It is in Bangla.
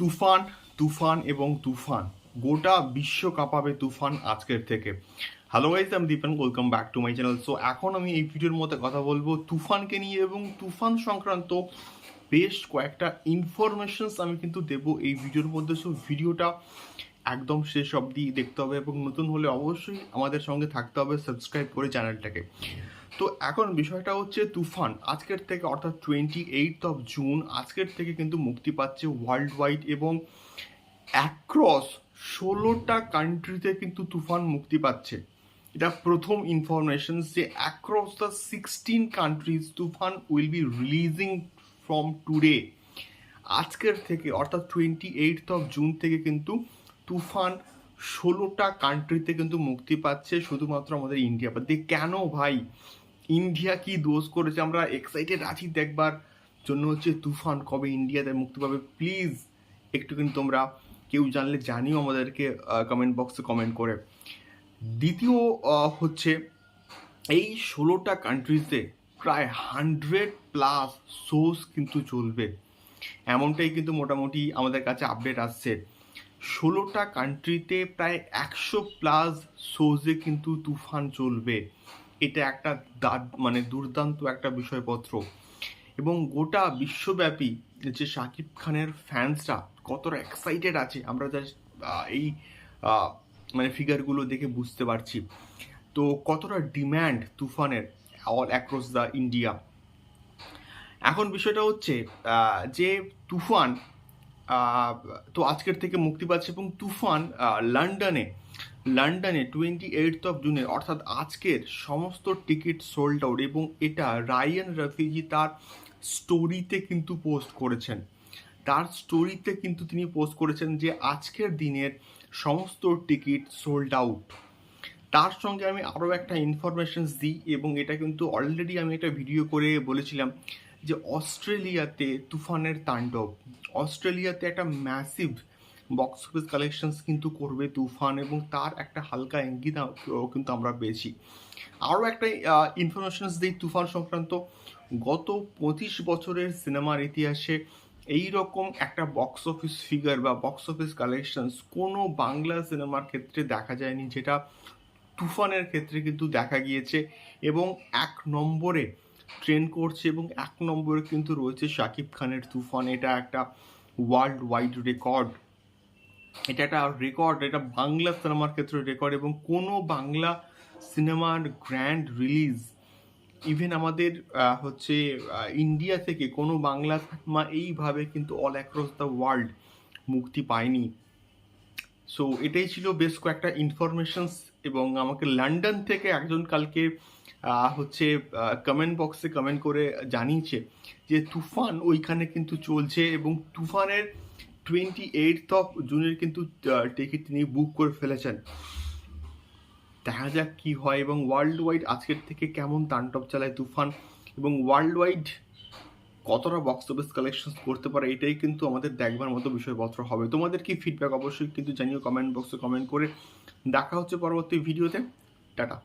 তুফান তুফান এবং তুফান। গোটা বিশ্ব কাঁপাবে তুফান আজকের থেকে। হ্যালো গাইজ আমি Dipan welcome back to my channel so এখন আমি এই ভিডিওর মধ্যে কথা বলব তুফানকে নিয়ে এবং তুফান সংক্রান্ত বেশ কয়েকটা ইনফরমেশনস আমি কিন্তু দেব এই ভিডিওর মধ্যে। সো ভিডিওটা একদম শেষ অবধি দেখতে হবে এবং নতুন হলে অবশ্যই আমাদের সঙ্গে থাকতে হবে। সাবস্ক্রাইব করে চ্যানেলটাকে তো এখন বিষয়টা হচ্ছে তুফান। আজকের থেকে অর্থাৎ টোয়েন্টি এইট অফ জুন আজকের থেকে কিন্তু মুক্তি পাচ্ছে ওয়ার্ল্ড ওয়াইড এবং অ্যাক্রস ষোলোটা কান্ট্রিতে কিন্তু তুফান মুক্তি পাচ্ছে। এটা প্রথম ইনফরমেশন যে across the sixteen countries Toofan will be releasing from today আজকের থেকে অর্থাৎ টোয়েন্টি এইট অফ জুন থেকে কিন্তু তুফান ষোলোটা কান্ট্রিতে কিন্তু মুক্তি পাচ্ছে শুধুমাত্র আমাদের ইন্ডিয়া বাদ কেন ভাই? ইন্ডিয়া কি দোষ করেছে? আমরা এক্সাইটেড আছি দেখবার জন্য হচ্ছে তুফান কবে ইন্ডিয়াতে মুক্তি পাবে? প্লিজ একটু কিন্তু তোমরা কেউ জানলে জানিও আমাদেরকে কমেন্ট বক্সে কমেন্ট করে। দ্বিতীয় হচ্ছে এই ষোলোটা কান্ট্রিজে প্রায় হান্ড্রেড প্লাস শোজ কিন্তু চলবে। এমনটাই কিন্তু মোটামুটি আমাদের কাছে আপডেট আসছে। ষোলোটা কান্ট্রিতে প্রায় একশো প্লাস শোজে কিন্তু তুফান চলবে। এটা একটা দাদ- মানে দুর্দান্ত একটা বিষয়পত্র। এবং গোটা বিশ্বব্যাপী যে শাকিব খানের ফ্যান্সরা কতটা এক্সাইটেড আছে, আমরা জাস্ট এই মানে ফিগারগুলো দেখে বুঝতে পারছি। তো কতটা ডিম্যান্ড তুফানের অল অ্যাক্রস দ্য ইন্ডিয়া এখন বিষয়টা হচ্ছে যে তুফান তো আজকের থেকে মুক্তি পাচ্ছে এবং তুফান লন্ডনে লন্ডনে টোয়েন্টি এইট অফ জুনের অর্থাৎ আজকের সমস্ত টিকিট সোল্ড আউট এবং এটা রায়ান রফিজি তার স্টোরিতে কিন্তু পোস্ট করেছেন। তার স্টোরিতে কিন্তু তিনি পোস্ট করেছেন যে আজকের দিনের সমস্ত টিকিট সোল্ড আউট তার সঙ্গে আমি আরও একটা ইনফরমেশন দিই এবং এটা কিন্তু অলরেডি আমি একটা ভিডিও করে বলেছিলাম যে অস্ট্রেলিয়াতে তুফানের তাণ্ডব। অস্ট্রেলিয়াতে একটা ম্যাসিভ বক্স অফিস কালেকশনস কিন্তু করবে তুফান এবং তার একটা হালকা ইঙ্গিত কিন্তু আমরা পেয়েছি। আরও একটা ইনফরমেশন দিই তুফান সংক্রান্ত। গত পঁচিশ বছরের সিনেমার ইতিহাসে এই রকম একটা বক্স অফিস ফিগার বা বক্স অফিস কালেকশনস কোনো বাংলা সিনেমার ক্ষেত্রে দেখা যায়নি, যেটা তুফানের ক্ষেত্রে কিন্তু দেখা গিয়েছে এবং এক নম্বরে ট্রেন করছে এবং এক নম্বরে কিন্তু রয়েছে শাকিব খানের তুফান। এটা একটা ওয়ার্ল্ড ওয়াইড রেকর্ড এটা একটা রেকর্ড এটা বাংলা সিনেমার ক্ষেত্রে রেকর্ড এবং কোনো বাংলা সিনেমার গ্র্যান্ড রিলিজ ইভেন আমাদের হচ্ছে ইন্ডিয়া থেকে কোনো বাংলা সিনেমা এইভাবে কিন্তু অল অ্যাক্রস দ্য ওয়ার্ল্ড মুক্তি পায়নি। সো এটাই ছিল বেশ কয়েকটা ইনফরমেশনস এবং আমাকে লন্ডন থেকে একজন কালকে হচ্ছে কমেন্ট বক্সে কমেন্ট করে জানিয়েছে যে তুফান ওইখানে কিন্তু চলছে এবং তুফানের টোয়েন্টি এইট অফ জুনের কিন্তু টিকিট তিনি বুক করে ফেলেছেন। দেখা যাক কি হয় এবং ওয়ার্ল্ড ওয়াইড আজকের থেকে কেমন তাণ্ডব চালায় তুফান এবং ওয়ার্ল্ড ওয়াইড কতটা বক্স অফিস কালেকশন করতে পারে, এটাই কিন্তু আমাদের দেখবার মতো বিষয়পত্র হবে। তোমাদের কি ফিডব্যাক অবশ্যই কিন্তু জানিও কমেন্ট বক্সে কমেন্ট করে। দেখা হচ্ছে পরবর্তী ভিডিওতে টাটা।